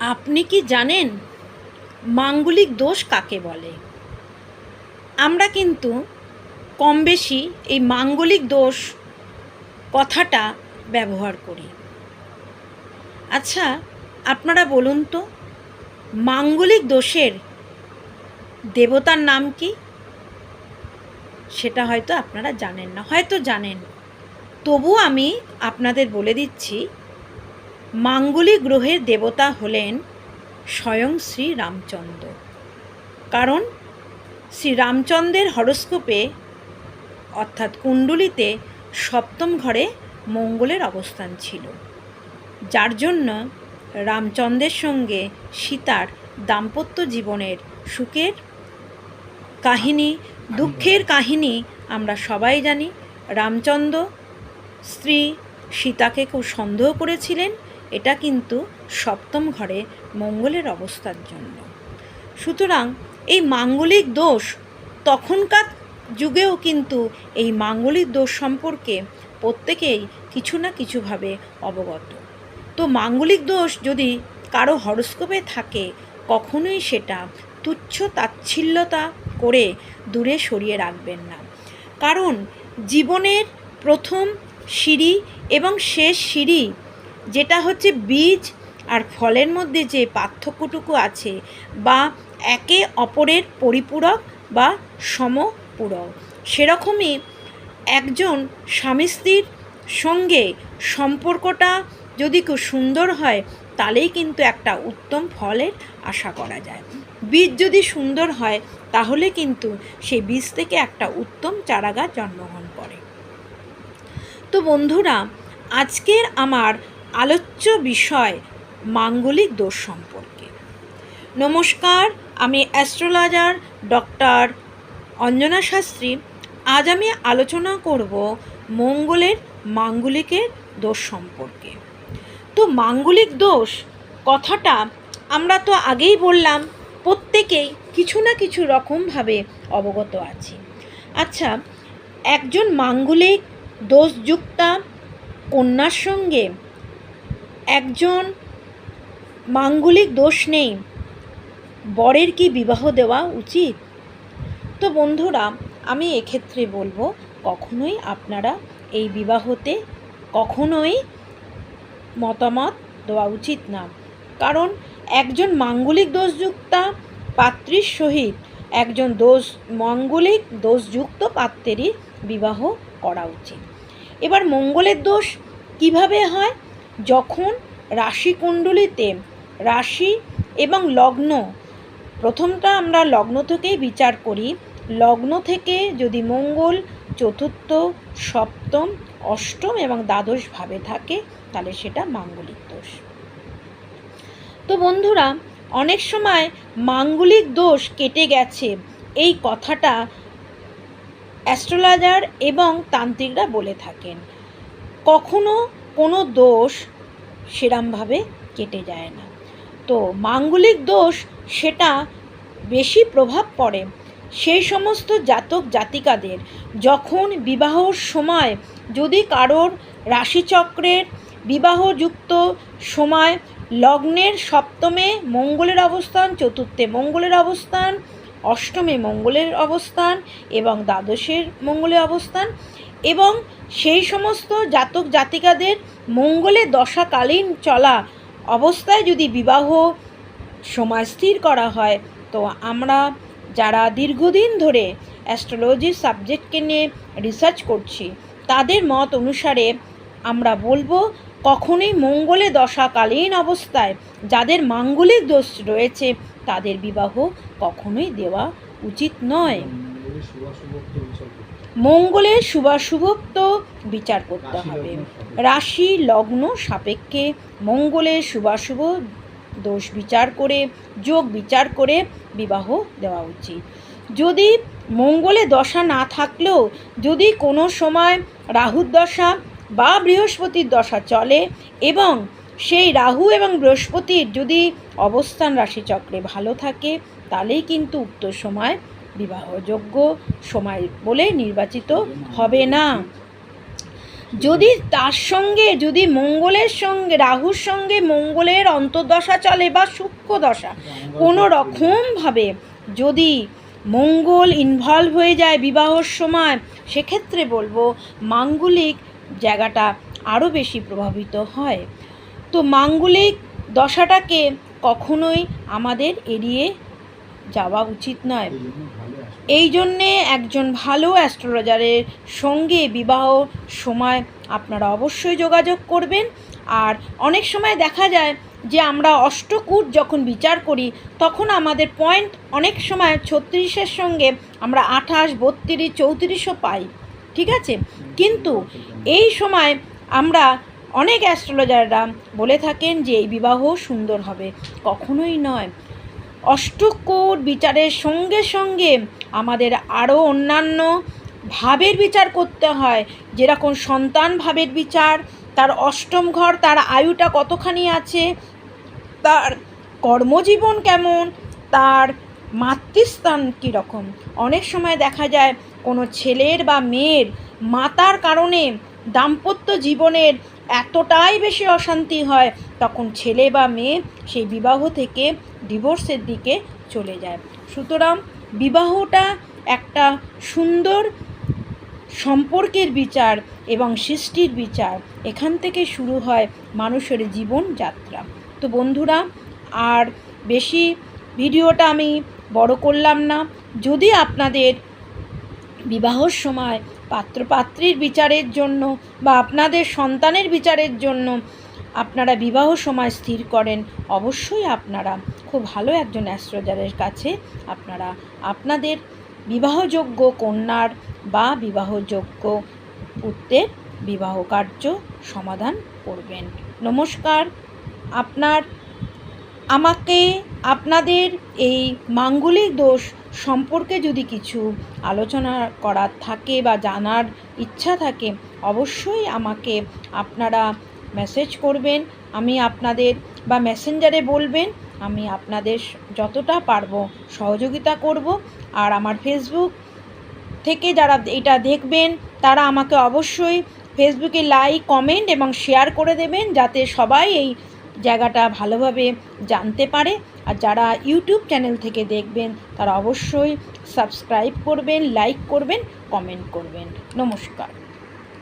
আপনি কি জানেন মাঙ্গলিক দোষ কাকে বলে? আমরা কিন্তু কম বেশি এই মাঙ্গলিক দোষ কথাটা ব্যবহার করি। আচ্ছা আপনারা বলুন তো, মাঙ্গলিক দোষের দেবতার নাম কি? সেটা হয়তো আপনারা জানেন না। হয়তো জানেন। তবু আমি আপনাদের বলে দিচ্ছি মাঙ্গলিক গ্রহের দেবতা হলেন স্বয়ং শ্রী রামচন্দ্র। কারণ শ্রী রামচন্দ্রের হরস্কোপে, অর্থাৎ কুণ্ডলিতে, সপ্তম ঘরে মঙ্গলের অবস্থান ছিল। যার জন্য রামচন্দ্রের সঙ্গে সীতার দাম্পত্য জীবনের সুখের কাহিনী, দুঃখের কাহিনী আমরা সবাই জানি। রামচন্দ্র স্ত্রী সীতাকে খুব সন্দেহ করেছিলেন এটা কিন্তু সপ্তম ঘরে মঙ্গলের অবস্থার জন্য। সুতরাং এই মাঙ্গলিক দোষ তখনকার যুগেও কিন্তু এই মাঙ্গলিক দোষ সম্পর্কে প্রত্যেকেই কিছু না কিছুভাবে অবগত। তো মাঙ্গলিক দোষ যদি কারও হরস্কোপে থাকে, কখনোই সেটা তুচ্ছ তাচ্ছিল্যতা করে দূরে সরিয়ে রাখবেন না। কারণ জীবনের প্রথম সিঁড়ি এবং শেষ সিঁড়ি যেটা হচ্ছে বীজ আর ফলের মধ্যে যে পার্থক্যটুকু আছে বা একে অপরের পরিপূরক বা সমপূরক। সেরকমই একজন স্বামী স্ত্রীর সঙ্গে সম্পর্কটা যদি খুব সুন্দর হয়, তাহলেই কিন্তু একটা উত্তম ফলের আশা করা যায়। বীজ যদি সুন্দর হয়, তাহলে কিন্তু সেই বীজ থেকে একটা উত্তম চারাগাছ জন্মগ্রহণ করে। তো বন্ধুরা, আজকের আমার আলোচ্য বিষয় মাঙ্গলিক দোষ সম্পর্কে। নমস্কার, আমি অ্যাস্ট্রোলজার ডক্টর অঞ্জনা শাস্ত্রী। আজ আমি আলোচনা করব মঙ্গলের মাঙ্গলিকের দোষ সম্পর্কে। তো মাঙ্গলিক দোষ কথাটা আমরা তো আগেই বললাম, প্রত্যেকেই কিছু না কিছু রকমভাবে অবগত আছি। আচ্ছা একজন মাঙ্গলিক দোষযুক্তা কন্যার সঙ্গে একজন মাঙ্গলিক দোষ নেই। বরের কি বিবাহ দেওয়া উচিত? তো বন্ধুরা, আমি এক্ষেত্রে বলব, কখনোই আপনারা এই বিবাহতে কখনোই মতামত দেওয়া উচিত না। কারণ একজন মাঙ্গলিক দোষযুক্তা পাত্রীর সহিত একজন দোষ, মাঙ্গলিক দোষযুক্ত পাত্রেরই বিবাহ করা উচিত। এবার মঙ্গলের দোষ কীভাবে হয়? যখন রাশিকুণ্ডলিতে রাশি এবং লগ্ন, প্রথমটা আমরা লগ্ন থেকেই বিচার করি। লগ্ন থেকে যদি মঙ্গল, চতুর্থ, সপ্তম, অষ্টম এবং দ্বাদশ ভাবে থাকে, তাহলে সেটা মাঙ্গলিক দোষ। তো বন্ধুরা, অনেক সময় মাঙ্গলিক দোষ কেটে গেছে, এই কথাটা অ্যাস্ট্রোলজার এবং তান্ত্রিকরা বলে থাকেন। কখনো কোনো দোষ সেরামভাবে কেটে যায় না। তো মাঙ্গলিক দোষ সেটা বেশি প্রভাব পড়ে। সেই সমস্ত জাতক জাতিকাদের যখন বিবাহর সময় যদি কারোর রাশিচক্রের বিবাহযুক্ত সময় লগ্নের সপ্তমে মঙ্গলের অবস্থান, চতুর্থে মঙ্গলের অবস্থান, অষ্টমে মঙ্গলের অবস্থান এবং দ্বাদশের মঙ্গলের অবস্থান এবং সেই সমস্ত জাতক জাতিকাদের মঙ্গলে দশাকালীন চলা অবস্থায় যদি বিবাহ সময় স্থির করা হয়, তো আমরা যারা দীর্ঘদিন ধরে অ্যাস্ট্রোলজির সাবজেক্টকে নিয়ে রিসার্চ করছি, তাদের মত অনুসারে আমরা বলব কখনোই মঙ্গলে দশাকালীন অবস্থায় যাদের মাঙ্গলিক দোষ রয়েছে, তাদের বিবাহ কখনোই দেওয়া উচিত নয়। মঙ্গলের শুভাশুভত্ব বিচার করতে হবে। রাশি লগ্ন সাপেক্ষে মঙ্গলের শুভাশুভ দোষ বিচার করে, যোগ বিচার করে বিবাহ দেওয়া উচিত। যদি মঙ্গলে দশা না থাকলেও, যদি কোনো সময় রাহুর দশা বা বৃহস্পতির দশা চলে এবং সেই রাহু এবং বৃহস্পতির যদি অবস্থান রাশিচক্রে ভালো থাকে, তাহলেই কিন্তু উক্ত সময় বিবাহযোগ্য সময় বলে নির্বাচিত হবে না। যদি তার সঙ্গে, যদি মঙ্গলের সঙ্গে, রাহুর সঙ্গে মঙ্গলের অন্তর্দশা চলে বা সূক্ষ্ম দশা, কোনো রকমভাবে যদি মঙ্গল ইনভলভ হয়ে যায় বিবাহর সময়, সেক্ষেত্রে বলব মাঙ্গলিক জায়গাটা আরও বেশি প্রভাবিত হয়। তো মাঙ্গলিক দশাটাকে কখনোই আমাদের এড়িয়ে যাওয়া উচিত নয়। এই জন্যে একজন ভালো অ্যাস্ট্রোলজারের সঙ্গে বিবাহ সময় আপনারা অবশ্যই যোগাযোগ করবেন। আর অনেক সময় দেখা যায় যে আমরা অষ্টকূট যখন বিচার করি, তখন আমাদের পয়েন্ট অনেক সময় ছত্রিশের সঙ্গে আমরা আঠাশ, বত্রিশ, চৌত্রিশও পাই। ঠিক আছে? কিন্তু এই সময় আমরা অনেক অ্যাস্ট্রোলজাররা বলে থাকেন যে এই বিবাহ সুন্দর হবে। কখনোই নয়। অষ্টকোট বিচারের সঙ্গে সঙ্গে আমাদের আরও অন্যান্য ভাবের বিচার করতে হয়। যেরকম সন্তান ভাবের বিচার, তার অষ্টম ঘর, তার আয়ুটা কতখানি আছে, তার কর্মজীবন কেমন, তার মাতৃস্থান কীরকম। অনেক সময় দেখা যায় কোনো ছেলের বা মেয়ের মাতার কারণে দাম্পত্য জীবনের এতটাই বেশি অশান্তি হয়, তখন ছেলে বা মেয়ে সেই বিবাহ থেকে ডিভোর্সের দিকে চলে যায়। সুতরাং বিবাহটা একটা সুন্দর সম্পর্কের বিচার এবং সৃষ্টির বিচার। এখান থেকে শুরু হয় মানুষের জীবনযাত্রা। তো বন্ধুরা, আর বেশি ভিডিওটা আমি বড় করলাম না। যদি আপনাদের বিবাহর সময় পাত্রপাত্রীর বিচারের জন্য বা আপনাদের সন্তানের বিচারের জন্য আপনারা বিবাহ সময় স্থির করেন, অবশ্যই আপনারা খুব ভালো একজন অ্যাস্ট্রোলজারের কাছে আপনারা আপনাদের বিবাহযোগ্য কন্যার বা বিবাহযোগ্য পুত্রের বিবাহ কার্য সমাধান করবেন। নমস্কার, আপনার, আমাকে আপনাদের এই মাঙ্গলিক দোষ সম্পর্কে যদি কিছু আলোচনা করার থাকে বা জানার ইচ্ছা থাকে, অবশ্যই আমাকে আপনারা মেসেজ করবেন, আমি আপনাদের বা মেসেঞ্জারে বলবেন, আমি আপনাদের যতটা পারব সহযোগিতা করব। আর আমার ফেসবুক থেকে যারা এটা দেখবেন, তারা আমাকে অবশ্যই ফেসবুকে লাইক কমেন্ট এবং শেয়ার করে দেবেন, যাতে সবাই এই জায়গাটা ভালোভাবে জানতে পারে। আর যারা ইউটিউব চ্যানেল থেকে দেখবেন, তারা অবশ্যই সাবস্ক্রাইব করবেন লাইক করবেন কমেন্ট করবেন। নমস্কার।